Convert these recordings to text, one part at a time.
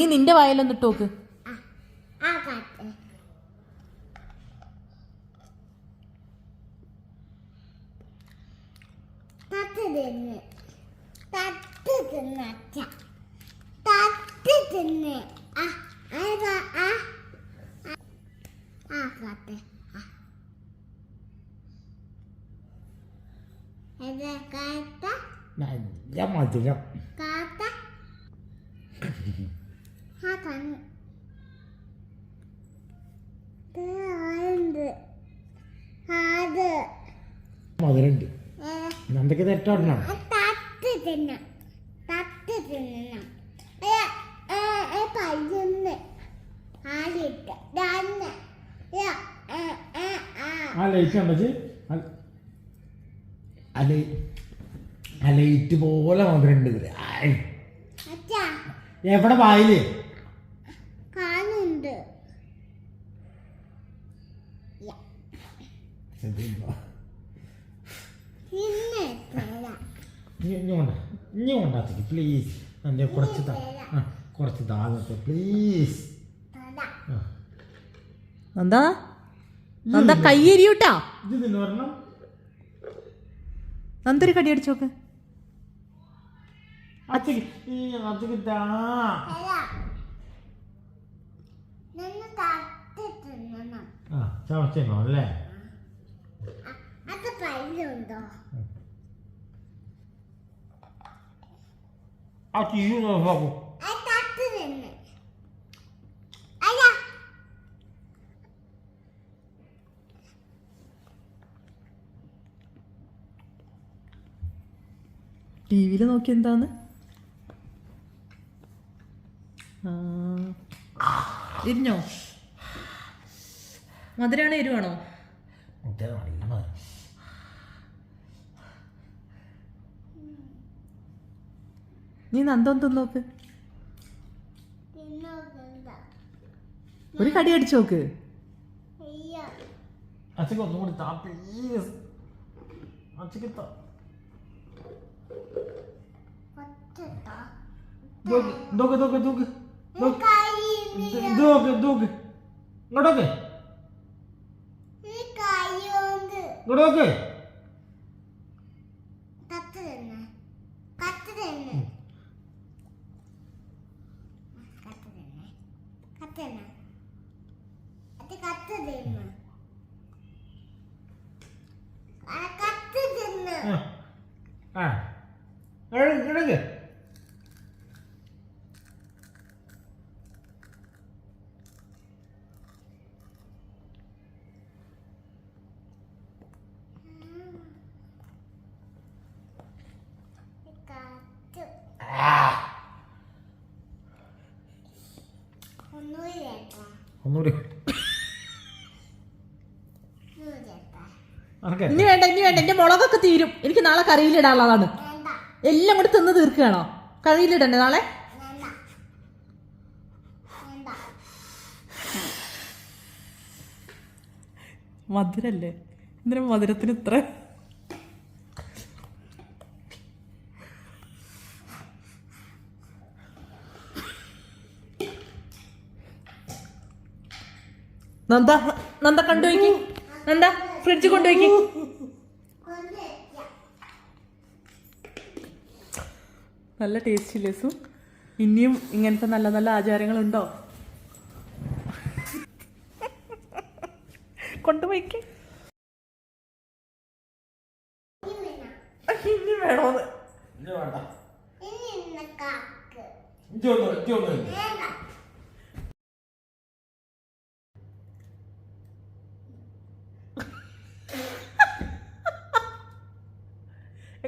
നീ നിന്റെ വായിലൊന്ന് ഇട്ട് നോക്ക്. ആ കാട്ട് തത്ത് തിന്ന് തത്ത് തിന്ന് അച്ഛ തത്ത് തിന്ന് ആ അതാ ആ ആ. ആ കാട്ട് ആ ഇത് കാട്ട നല്ല മധുരം ഏ, എന്തൊക്കെ തെറ്റാണോ ആ തത്ത് തിന്നാം തത്ത് തിന്നണം. പയ്യന്ന്. ആലിട്ട് രണ്ട് ആ. ആ ലൈറ്റ് കണ്ടത് ആ ലൈറ്റ് പോലെ മധുരണ്ട് എവിടെ വായിൽ കാണുന്നുണ്ട് യാ, ഇന്ന് തരാം ഇനി കൊണ്ടാത്തേക്ക് പ്ലീസ് എന്റെ കുറച്ച് ആ കുറച്ച് താങ്ങട്ടെ പ്ലീസ് എന്താ എന്താ കയ്യേരിയൂട്ടാ? എന്തൊരു കടി അടിച്ചോക്ക് നോക്ക്. അല്ലേ അച്ഛക്ക് താ തരാം നിന്ന് തത്ത് തിന്നണം ആ ചവച്ചോ അല്ലേ അ- അത് പയ്യുണ്ടോ ആ ടി വി തിന്ന്. അയ്യാ ടി വിയിൽ നോക്കി എന്താണ്? ആ. എരിഞ്ഞോ? മധുരാണോ എരിവാണോ? മുട്ട നല്ല മധുരം നീ നന്ദം നോക്ക്. ഒരു കടി അടിച്ചു നോക്ക്. അച്ഛക്ക് ഒന്നും അച്ഛക്ക് ഇങ്ങോട്ടോക്കെ. ഇങ്ങോട്ടോക്കെ കത്ത് തന്നെ കത്ത് തന്നെ കത്ത് തന്നെ കത്ത് തന്നെ അത് കത്ത് തന്നെ ആ ഒന്നുമില്ലേട്ടാ ഒന്നുകൂടി. ഇനി വേണ്ട ഇനി വേണ്ട. എന്റെ മുളകൊക്കെ തീരും. എനിക്ക് നാളെ കറിയിലിടാനുള്ളതാണ് എല്ലാം കൂടി തിന്ന് തീർക്കുകയാണോ? കറിയിലിടണ്ടേ നാളെ? മധുരല്ലേ? എന്തിനാ മധുരത്തിന് ഇത്ര? നന്ദ നന്ദ കണ്ടു നന്ദ. ഫ്രിഡ്ജ് കൊണ്ടുപോയി നല്ല ടേസ്റ്റ് ഇല്ലേ സു? ഇനിയും ഇങ്ങനത്തെ നല്ല നല്ല ആചാരങ്ങളുണ്ടോ? കൊണ്ടുപോയിക്ക്. ഇനി വേണോന്ന്. ഇനി വേണ്ട. ഇനി ഇന്ന് കാക്ക്. ഒന്നും ഒന്ന് ഇജ്ജ് ഒന്ന്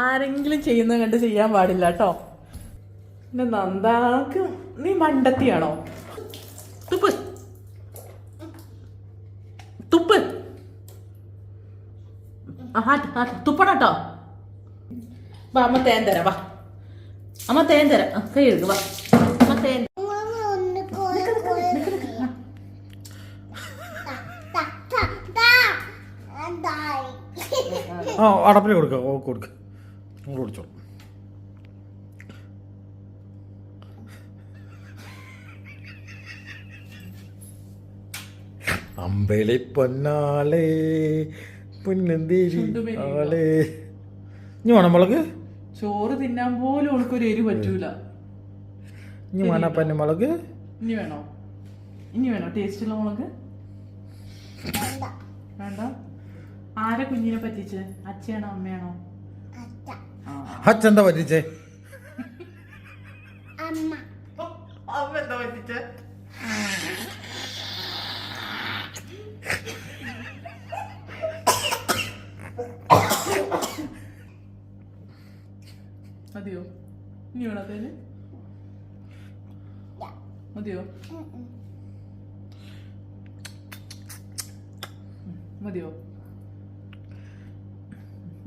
ആരെങ്കിലും ചെയ്യുന്ന കണ്ട് ചെയ്യാൻ പാടില്ല കേട്ടോ പിന്നെ നന്ദാക്ക് നീ മണ്ടത്തിയാണോ? തുപ്പ്. തുപ്പ്. തുപ്പണട്ടോ വാ അമ്മ തേൻ തരാം വാ. അമ്മ തേൻ തരാം. കൈ എടുക്കുക വാ. അമ്മ തേൻ ആ അടപ്പിൽ കൊടുക്കുക കൊടുക്കുക നിങ്ങൾ ഓടിച്ചോളൂ അമ്പലി പൊന്നാളേ പൊന്നന്തേരി ആളേ ഇനി വേണം മുളക്? ചോറ് തിന്നാൻ പോലും ഉണക്കൊരു എരി പറ്റൂല. ഇനി വേണം പന്ന മുളക് ഇനി വേണോ? ഇനി വേണോ? ടേസ്റ്റ് ഉള്ള മുളക്? വേണ്ട. ആരെ കുഞ്ഞിനെ പറ്റിച്ച്? അച്ഛയാണോ അമ്മയാണോ? അച്ഛന്താ പറ്റിച്ചേ? മതിയോ? നീ ഉണത്തേന് മതിയോ? മതിയോ?